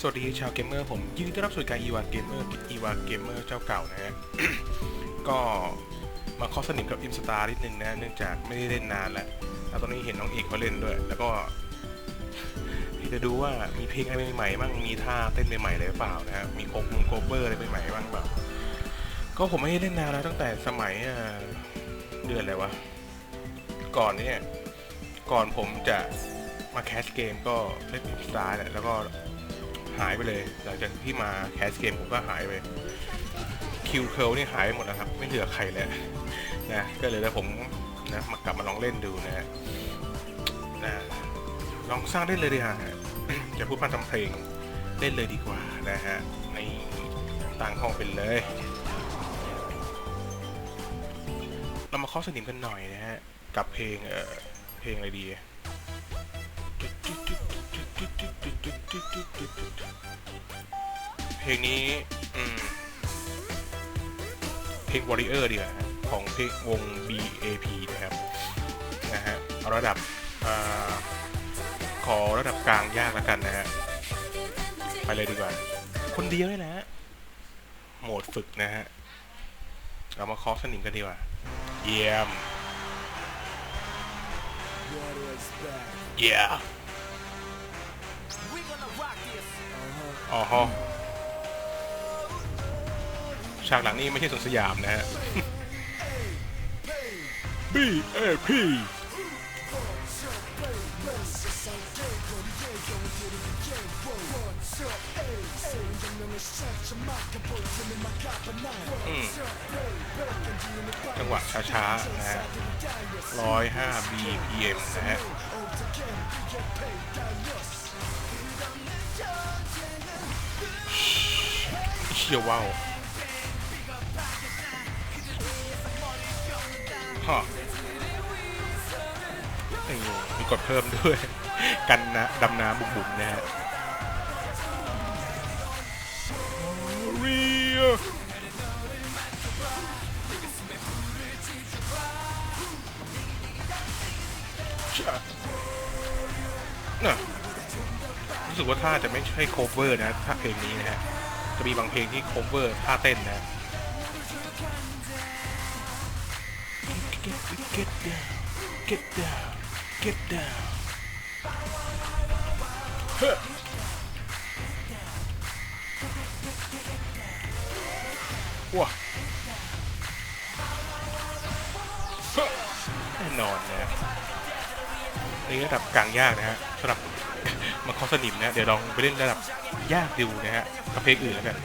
สวัสดีชาวเกมเมอร์ผมยินดีต้อนรับสู่รายการอีวาเกมเมอร์อีวาเกมเมอร์เจ้าเก่านะฮะก็มาเคอสนิมกับอิมสตาร์นิดนึงนะเนื่องจากไม่ได้เล่นนานแล้วแล้วตอนนี้เห็นน้องเอกเขาเล่นด้วย แล้วก็จะดูว่ามีเพลงอะไรใหม่ๆบ้างมีท่าเต้นใหม่ๆอะไรหรือเปล่านะฮะมีโคกมุงโคเวอร์อะไรใหม่ๆบ้างเปล่าก็ผมไม่ได้เล่นนานแล้วตั้งแต่สมัยเดือนอะไรวะก่อนเนี่ยก่อนผมจะมาแคสเกมก็เล่นอิมสตาร์แหละแล้วก็ หายไปเลย หลังจากที่มาแคสเกมผมก็หายไปคิวเคิลนี่หายไปหมดแล้วครับไม่เหลือใครแล้วนะก็เลยแล้วผมนะมากลับมาลองเล่นดูนะนะลองสร้างได้เลยดีฮะจะพูดพันทำเพลงเล่นเลยดีกว่านะฮะในต่างห้องเป็นเลย เรามาเคาะสนิมกันหน่อยนะฮะกับเพลงเอ่อเพลงอะไรดี ลงนี้อืมเพลง Warrior ดีกว่าฮะของเพลงวง BAP นะครับนะฮะเอาระดับอาขอระดับกลางยากแล้วกันนะฮะไปเลยดีกว่า คนเดียวนี่แหละฮะโหมดฝึกนะฮะเรามาเคอสนิมกันดีกว่า เยี่ยมเยี่ยมอ๋อฮะ ฉากหลังนี้ไม่ใช่สวนสยามนะฮะ B A P จังหวะช้าๆ นะฮะร้อยห้า BPM นะฮะเชี่ยวว้าว มีกดเพิ่มด้วย กันนะดำน้ำบุ๋มๆนะฮะเรียจ้ะน่ะรู้สึกว่าท่าจะไม่ใช่โคเวอร์นะถ้าเพลงนี้นะฮะ จะมีบางเพลงที่โคเวอร์ท่าเต้นนะ Get down Get down ว้าแน่นอนนะฮะนี่ระดับกลางยากนะฮะสำหรับมาคอสนิมนะ เดี๋ยวลองไปเล่นระดับยากดูนะฮะกับเพลงอื่นแล้วกัน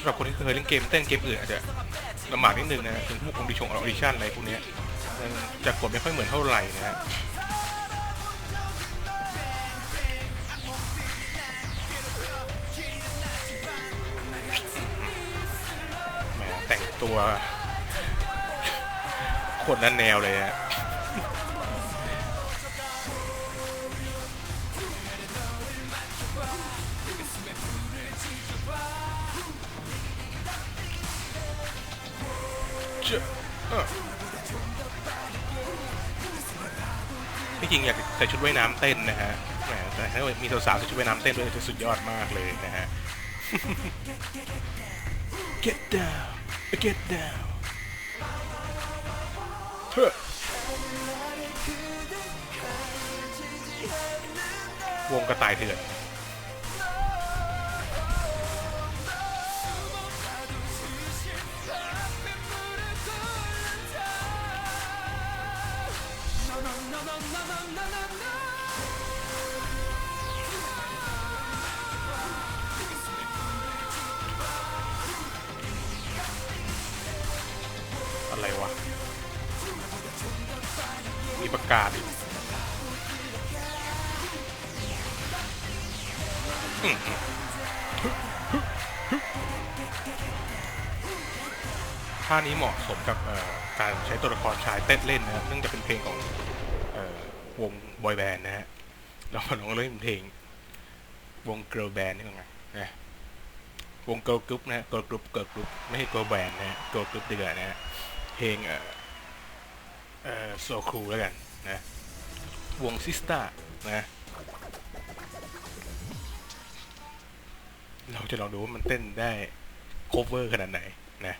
สำหรับคนที่เคยเล่นเกมเต้นเกมอื่นอาจจะ ลำบากนิดนึงนะถึงพวกคอมดิชงออดิชั่นอะไรพวกนี้จะกดไม่ค่อยเหมือนเท่าไหร่นะฮะแหมแต่งตัวคนละแนวเลยฮะ เจ้าเอ้อที่จริงอยากใส่ชุดว่ายน้ำเต้นนะฮะแหมแต่ถ้ามีสาวๆใส่ชุดว่ายน้ำเต้นด้วยจะสุดยอดมากเลยนะฮะ Get down Get down เฮ้อวงกระต่ายเถื่อน อะไรวะ มีประกาศอีกท่านี้เหมาะสมกับการใช้ตัวละครชายเต้นเล่นนะครับเนื่องจากเป็นเพลงของออวงบอยแบนด์นะฮะเราลองเล่นเพลง วงเกิร์ลแบนด์นี่ก่อนไงนะวงเกิร์ลกรุ๊ปนะเกิร์ลกรุ๊ปเกิร์ลกรุ๊ปไม่ใช่เกิร์ลแบนด์นะฮะเกิร์ลกรุ๊ปดีกว่านะฮะ เพลงเอ่อเอ่อโซคูแล้วกันนะ วงซิสตานะ เราจะลองดูว่ามันเต้นได้ cover ขนาดไหนนะ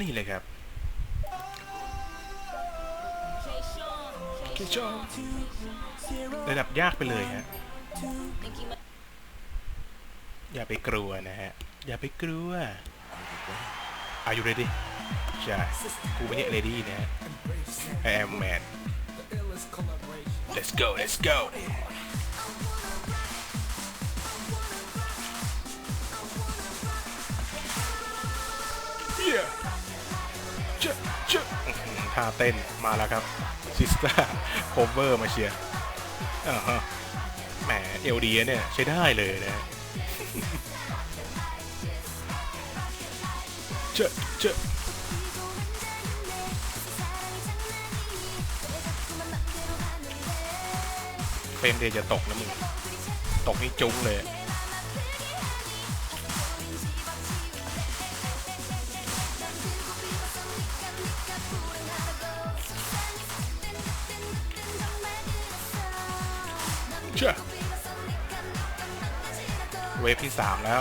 นี่เลยครับระดับยากไปเลยฮะ อย่าไปกลัวนะฮะ อย่าไปกลัว Are you ready ใช่กูไม่ใช่ ready นะฮะ I am man Let's go Let's go Yeah เจ๊ะเจ๊ะอื้อหือท่าเต้นมาแล้วครับซิสตาโคเวอร์มาเชียร์อ่าฮะ แหมเอลดีเนี่ย ใช้ได้เลยนะเจ๊เจ๊เฟรมเดย์จะตกนะมึง ตกนี่จุ้งเลยเชื่อ เวฟที่สามแล้ว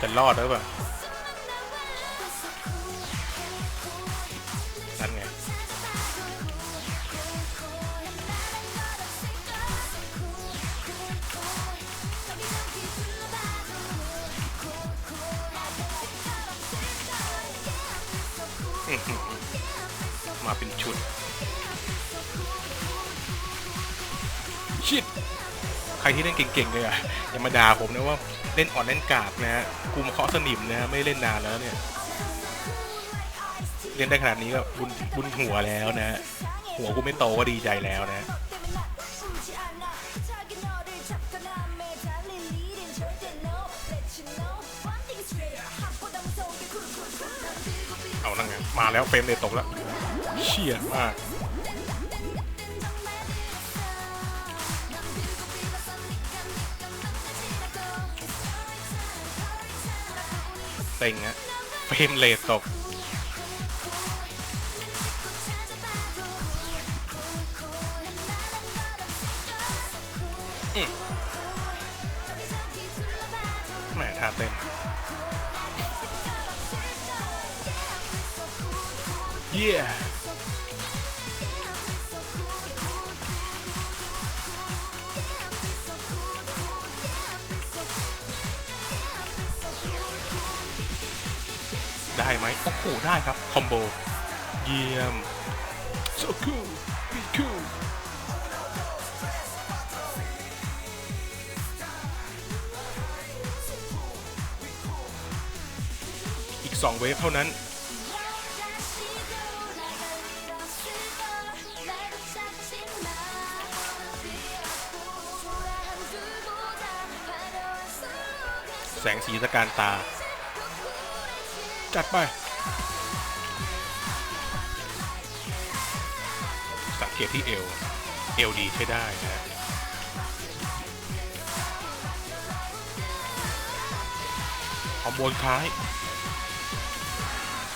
จะรอดหรือเปล่านั่นไง มาเป็นชุด ชิด รที่เล่นเก่งๆเลยอะอย่ามาด่าผมนะว่าเล่นอ่อนเล่นกากนะฮะกูมาเคาะสนิมนะฮะไม่เล่นนานแล้วเนี่ย เล่นได้ขนาดนี้ก็บุญบุญหัวแล้วนะฮะหัวกูไม่โตก็ดีใจแล้วนะเอานั่งไงมาแล้วเฟรมเลยตกแล้วเชี่ยมาก เต็งอะเฟรมเลทตกแหมท่าเต้นเย้ yeah. ได้ไหมโอ้โหได้ครับคอมโบเยี่ยม so cool be cool อีก 2 เวฟเท่านั้นแสงสีตะการตา จัดไปสังเกตที่เอว เอวดีใช้ได้นะฮะอร์โมนคล้าย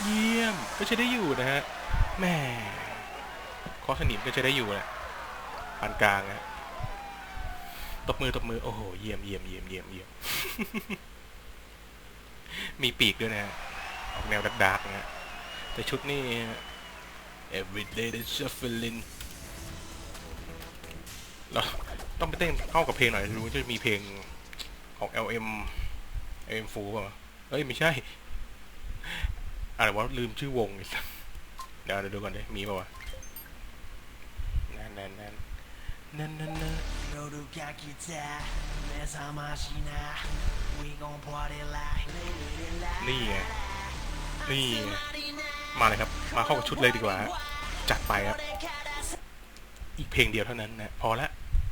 เยี่ยม ก็ใช้ได้อยู่นะฮะแม่คอสนิมก็ใช้ได้อยู่แหละปานกลางนะตบมือตบมือ โอ้โห เยี่ยมเยี่ยมเยี่ยมเยี่ยมเยี่ยมมีปีกด้วยนะฮะ ออกแนวดักๆนะฮะแต่ชุดนี่ everyday the shuffling เราต้องไปเต้นเข้ากับเพลงหน่อยรู้จะมีเพลงของ LM LM f o ป่ะเอ้ย ไม่ใช่ อะไรวะลืมชื่อวงอีกเดี๋ยวเดี๋ยวดูก่อนดิมีป่ะวะนั่นนั่นนั่นนั่นนั่นนั่นนี่ไง นี่มาเลยครับ มาเข้ากับชุดเลยดีกว่า จัดไปครับ อีกเพลงเดียวเท่านั้นนะพอละ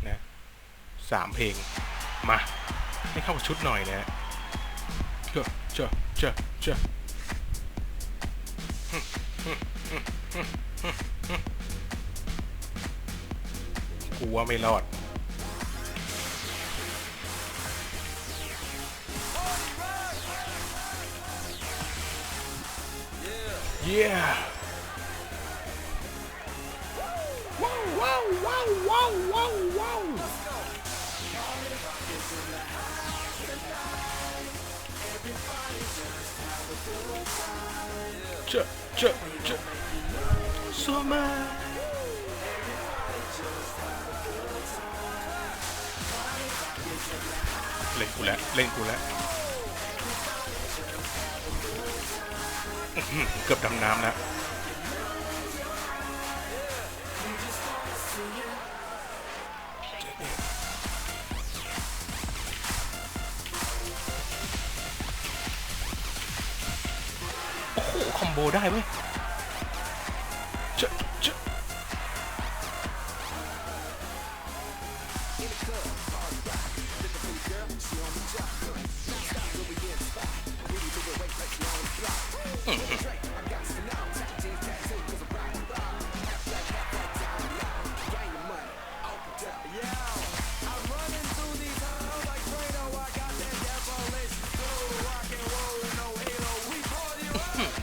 นะสามเพลง มา ให้เข้ากับชุดหน่อยนะฮะเจ้าเจ้าเจ้าเจ้ากูว่าไม่รอด yeah ว้าวว้าวว้าวว้าวว้า เกือบดำน้ำนะโอ้โหคอมโบได้เว้ย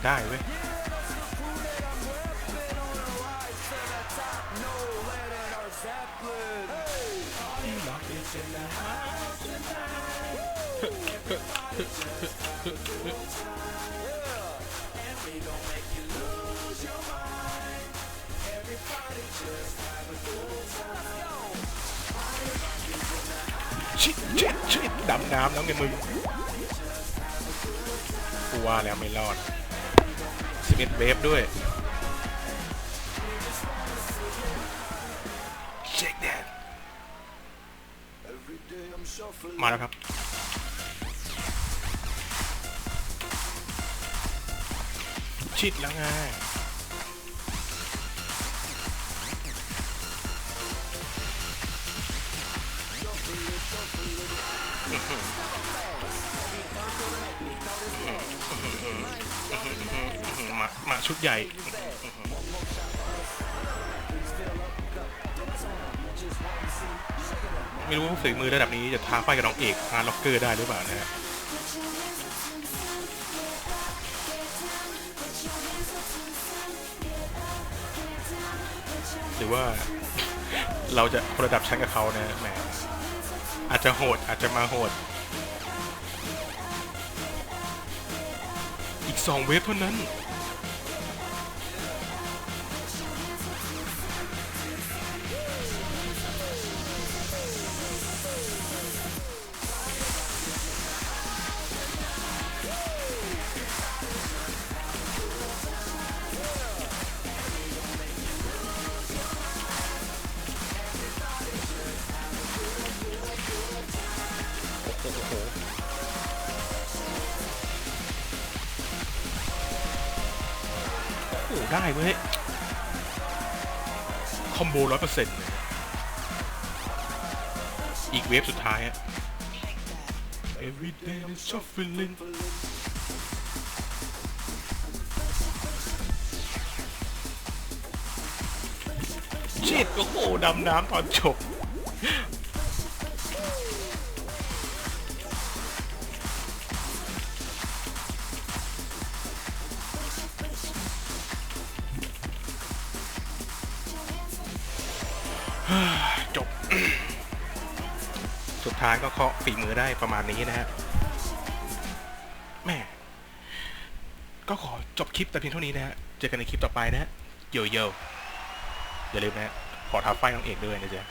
ได้เว้ยชิชิชิดำน้ำแล้วไงมึงกูว่าแล้วไม่รอด สิบเอ็ดเวฟด้วยเช็คแดนมาแล้วครับ ชิดแล้วไง มามาชุดใหญ่ไม่รู้ว่าฝีมือระดับนี้จะท้าไฟกับน้องเอกฮาร์ล็อกเกอร์ได้หรือเปล่านะฮะหรือว่าเราจะคนระดับชั้นกับเขานะแหมอาจจะโหดอาจจะมาโหด อีกสองเวฟเท่านั้น โอ้ได้เว้ย คอมโบร้อยเปอร์เซ็นต์อีกเวฟสุดท้ายอะ Every day is shuffling ชิดโอ้โหดำน้ำตอนจบ จบ สุดท้ายก็เคาะฝีมือได้ประมาณนี้นะฮะแม่ก็ขอจบคลิปแต่เพียงเท่านี้นะฮะ เจอกันในคลิปต่อไปนะฮะ เยโย่อย่าลืมนะฮะ ขอท้าไฟน้องเอกด้วยนะจ๊ะ